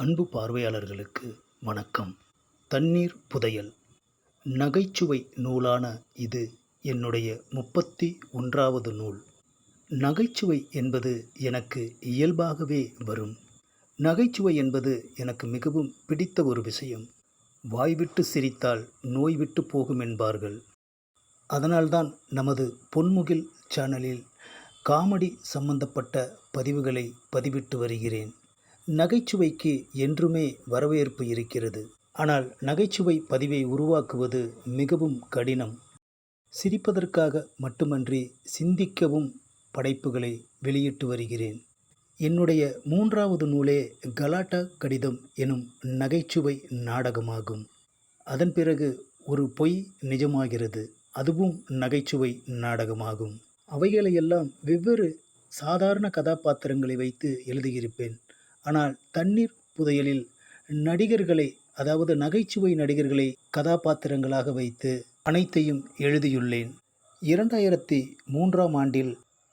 அன்பு பார்வையாளர்களுக்கு வணக்கம். தண்ணீர் புதையல். நகைச்சுவை நூலான இது என்னுடைய முப்பத்தி ஒன்றாவது நூல். நகைச்சுவை என்பது எனக்கு இயல்பாகவே வரும். நகைச்சுவை என்பது எனக்கு மிகவும் பிடித்த ஒரு விஷயம். வாய்விட்டு சிரித்தால் நோய் விட்டு போகும் என்பார்கள். அதனால்தான் நமது பொன்முகில் சேனலில் காமெடி சம்பந்தப்பட்ட பதிவுகளை பதிவிட்டு வருகிறேன். நகைச்சுவைக்கு என்றுமே வரவேற்பு இருக்கிறது. ஆனால் நகைச்சுவை பதிவை உருவாக்குவது மிகவும் கடினம். சிரிப்பதற்காக மட்டுமன்றி சிந்திக்கவும் படைப்புகளை வெளியிட்டு வருகிறேன். என்னுடைய மூன்றாவது நூலே கலாட்டா கடிதம் எனும் நகைச்சுவை நாடகமாகும். அதன் பிறகு ஒரு பொய் நிஜமாகிறது. அதுவும் நகைச்சுவை நாடகமாகும். அவைகளையெல்லாம் வெவ்வேறு சாதாரண கதாபாத்திரங்களை வைத்து எழுதியிருப்பேன். ஆனால் தண்ணீர் புதையலில் நடிகர்களை அதாவது நகைச்சுவை நடிகர்களை கதாபாத்திரங்களாக வைத்து அனைத்தையும் எழுதியுள்ளேன். இரண்டாயிரத்தி மூன்றாம் ஆண்டில்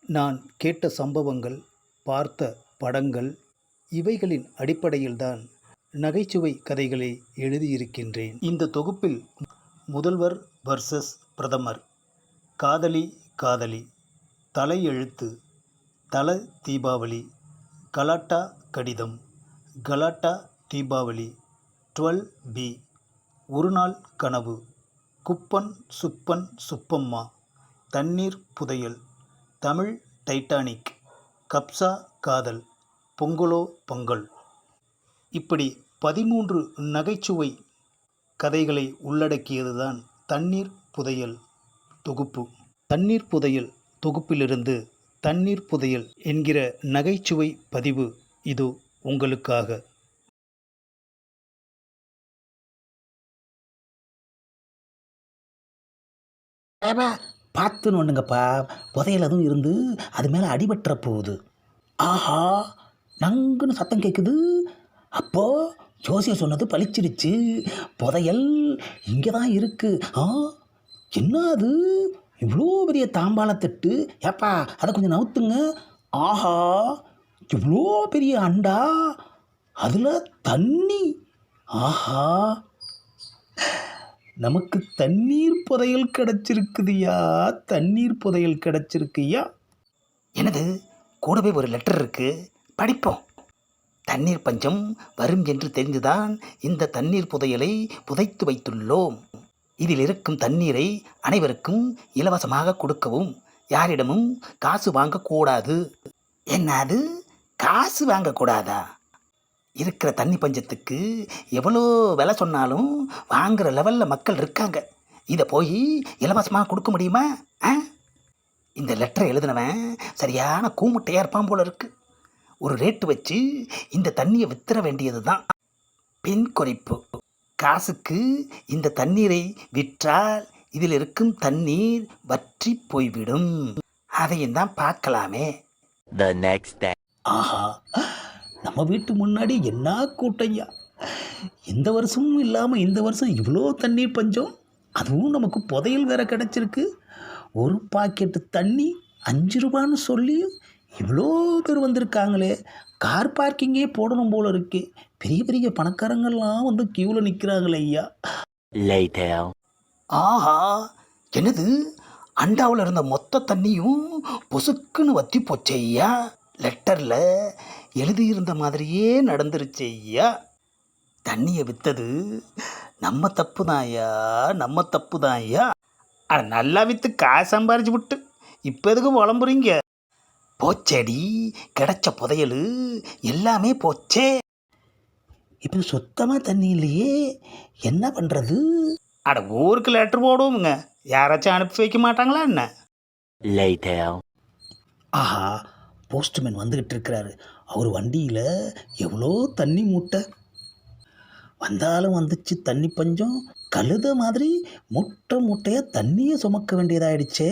நான் கேட்ட சம்பவங்கள் பார்த்த படங்கள் இவைகளின் அடிப்படையில்தான் நகைச்சுவை கதைகளை எழுதியிருக்கின்றேன். இந்த தொகுப்பில் முதல்வர் வர்சஸ் பிரதமர் காதலி காதலி தலையெழுத்து தல தீபாவளி கலாட்டா கடிதம். கலாட்டா தீபாவளி டுவெல் பி. ஒரு நாள் கனவு. குப்பன் சுப்பன் சுப்பம்மா. தண்ணீர் புதையல். தமிழ் டைட்டானிக். கப்சா காதல். பொங்கலோ பொங்கல். இப்படி பதிமூன்று நகைச்சுவை கதைகளை உள்ளடக்கியதுதான் தண்ணீர் புதையல் தொகுப்பு. தண்ணீர் புதையல் தொகுப்பிலிருந்து தண்ணீர் புதையல் என்கிற நகைச்சுவை பதிவு இது உங்களுக்காக. ஏப்பா பார்த்து நோண்டுங்கப்பா புதையல் அதுவும் இருந்து அது மேலே அடிபட்டுற போகுது. ஆஹா. நங்குன்னு சத்தம் கேட்குது அப்போ ஜோசியர் சொன்னது பளிச்சிடுச்சு. புதையல் இங்கே தான் இருக்கு. ஆ? என்ன அது? இவ்வளோ பெரிய தாம்பாளத்தட்டு. ஏப்பா அதை கொஞ்சம் நவுத்துங்க. ஆஹா. இவ்வளோ பெரிய அண்டா? அதில் தண்ணி. ஆஹா. நமக்கு தண்ணீர் புதையல் கிடச்சிருக்குதுயா? தண்ணீர் புதையல் கிடச்சிருக்குயா? எனது கூடவே ஒரு லெட்டர் இருக்குது படிப்போம். தண்ணீர் பஞ்சம் வரும் என்று தெரிந்துதான் இந்த தண்ணீர் புதையலை புதைத்து வைத்துள்ளோம். இதில் இருக்கும் தண்ணீரை அனைவருக்கும் இலவசமாக கொடுக்கவும் யாரிடமும் காசு வாங்கக்கூடாது. என்னது? காசு வாங்கக்கூடாதா? இருக்கிற தண்ணி பஞ்சத்துக்கு எவ்வளோ விலை சொன்னாலும் வாங்குகிற லெவலில் மக்கள் இருக்காங்க. இதை போய் இலவசமாக கொடுக்க முடியுமா? ஆ? இந்த லெட்டரை எழுதினவன் சரியான கூமுட்டையாக இருப்பான் போல இருக்கு. ஒரு ரேட்டு வச்சு இந்த தண்ணியை வித்துற வேண்டியது தான். பின் குறிப்பு. காசுக்கு இந்த தண்ணீரை விற்றால் இதில் இருக்கும் தண்ணீர் வற்றி போய்விடும். அதையும் தான் பார்க்கலாமே. The next day. ஆஹா நம்ம வீட்டு முன்னாடி என்ன கூட்டம்யா இந்த வருஷமும் இல்லாமல் இந்த வருஷம் இவ்வளோ தண்ணீர் பஞ்சம். அதுவும் நமக்கு புதையல் வேற கிடச்சிருக்கு. ஒரு பாக்கெட்டு தண்ணி அஞ்சு ரூபான்னு சொல்லி இவ்வளோ பேர் வந்திருக்காங்களே. கார் பார்க்கிங்கே போடணும் போல இருக்கு. பெரிய பெரிய பணக்காரங்கள்லாம் வந்து க்யூவில் நிற்கிறாங்களே ஐயா. ஆஹா என்னது? அண்டாவில் இருந்த மொத்த தண்ணியும் பொசுக்குன்னு வத்தி போச்சே ஐயா. லெட்டரில் எழுதியிருந்த மாதிரியே நடந்துருச்சு ஐயா. தண்ணியை விற்றது நம்ம தப்பு தான் ஐயா நம்ம தப்பு தான் ஐயா அட நல்லா விற்று காசு சம்பாரிச்சு விட்டு இப்போ எதுக்கு புலம்புறீங்க போச்சேடி கிடைச்ச புதையல் எல்லாமே போச்சே. இப்போ சுத்தமாக தண்ணி இல்லையே என்ன பண்ணுறது அட ஊருக்கு லெட்டர் போடுவோமுங்க. யாராச்சும் அனுப்பி வைக்க மாட்டாங்களா என்ன. ஆஹா போஸ்ட்மேன் வந்துக்கிட்டு இருக்கிறாரு அவர் வண்டியில் எவ்வளோ தண்ணி மூட்டை. வந்தாலும் வந்துச்சு தண்ணி பஞ்சம். கழுத மாதிரி முட்டை முட்டையாக தண்ணியை சுமக்க வேண்டியதாயிடுச்சே.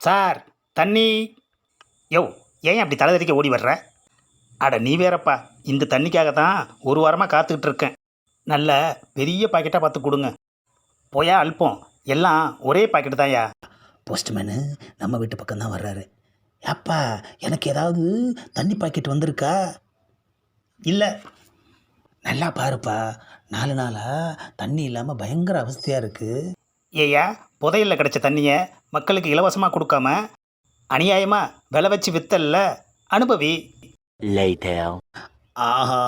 சார் தண்ணி. யோ ஏன் அப்படி தலை தெறிக்க ஓடி வர்ற? அட நீ வேறப்பா. இந்த தண்ணிக்காக தான் ஒரு வாரமாக காத்துக்கிட்டு இருக்கேன் நல்ல பெரிய பாக்கெட்டாக பார்த்து கொடுங்க. போயா அல்பம். எல்லாம் ஒரே பாக்கெட்டு தான்யா போஸ்ட்மேனு நம்ம வீட்டு பக்கம் தான் வர்றாரு. ஏப்பா எனக்கு ஏதாவது தண்ணி பாக்கெட் வந்திருக்கா? இல்லை. நல்லா பாருப்பா நாலு நாளாக தண்ணி இல்லாமல் பயங்கர அவஸ்தையாக இருக்குது ஏய்யா புதையலில் கிடைச்ச தண்ணியை மக்களுக்கு இலவசமாக கொடுக்காம அநியாயமாக விலை வச்சு வித்தல்ல. அனுபவி. ஆஹா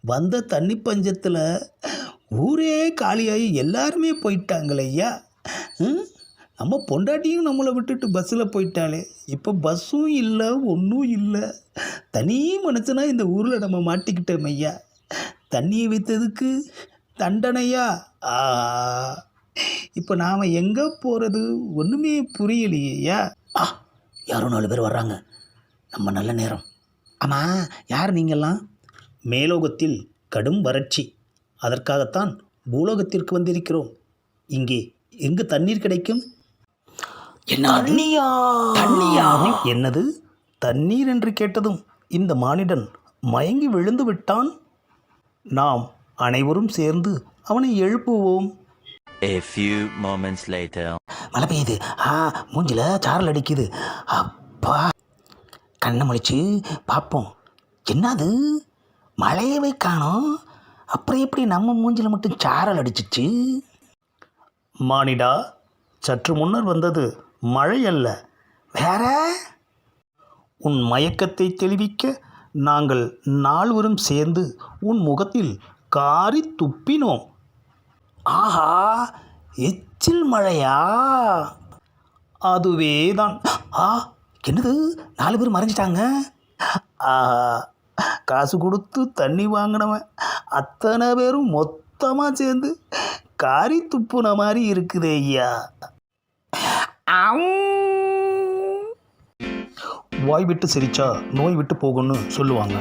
வந்த தண்ணி பஞ்சத்தில் ஊரே காலியாகி எல்லாருமே போயிட்டாங்களே ஐயா. ம்? நம்ம பொண்டாட்டியும் நம்மளை விட்டுட்டு பஸ்ஸில் போயிட்டாலே இப்போ பஸ்ஸும் இல்லை ஒன்றும் இல்லை. தனி மனுஷனா இந்த ஊரில் நம்ம மாட்டிக்கிட்டோம் ஐயா. தண்ணியை வைத்ததுக்கு தண்டனையா? இப்போ நாம் எங்கே போகிறது ஒன்றுமே புரியலையா ஆ யாரோ நாலு பேர் வர்றாங்க. நம்ம நல்ல நேரம். ஆமாம் யார் நீங்கள்லாம் மேலோகத்தில் கடும் வறட்சி. அதற்காகத்தான் பூலோகத்திற்கு வந்திருக்கிறோம். இங்கே எங்கு தண்ணீர் கிடைக்கும்? என்ன தண்ணியா? தண்ணியா என்னது? தண்ணீர் என்று கேட்டதும் இந்த மானிடன் மயங்கி விழுந்து விட்டான் நாம் அனைவரும் சேர்ந்து அவனை எழுப்புவோம். A few moments later. மழை பெய்யுது. ஆ மூஞ்சில சாரல் அடிக்குது. அப்பா. கண்ணை முழிச்சு பார்ப்போம். என்னது? மழையவே காணோம்? அப்புறம் எப்படி நம்ம மூஞ்சில மட்டும் சாரல் அடிச்சிச்சு? மானிடா சற்று முன்னர் வந்தது மழை அல்ல வேற? உன் மயக்கத்தை தெளிவிக்க நாங்கள் நால்வரும் சேர்ந்து உன் முகத்தில் காரி துப்பினோம். ஆஹா எச்சில் மழையா? அதுவே தான் ஆ என்னது? நாலு பேர் மறைஞ்சிட்டாங்க? ஆஹா காசு கொடுத்து தண்ணி வாங்கினவன் அத்தனை பேரும் மொத்தமாக சேர்ந்து காரி துப்புன மாதிரி இருக்குது ஐயா. வாய் விட்டு சிரிச்சா நோய் விட்டு போகும்னு சொல்லுவாங்க.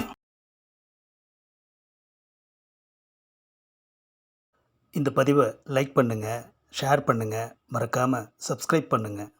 இந்த பதிவை லைக் பண்ணுங்கள் ஷேர் பண்ணுங்கள் மறக்காமல் சப்ஸ்கிரைப் பண்ணுங்கள்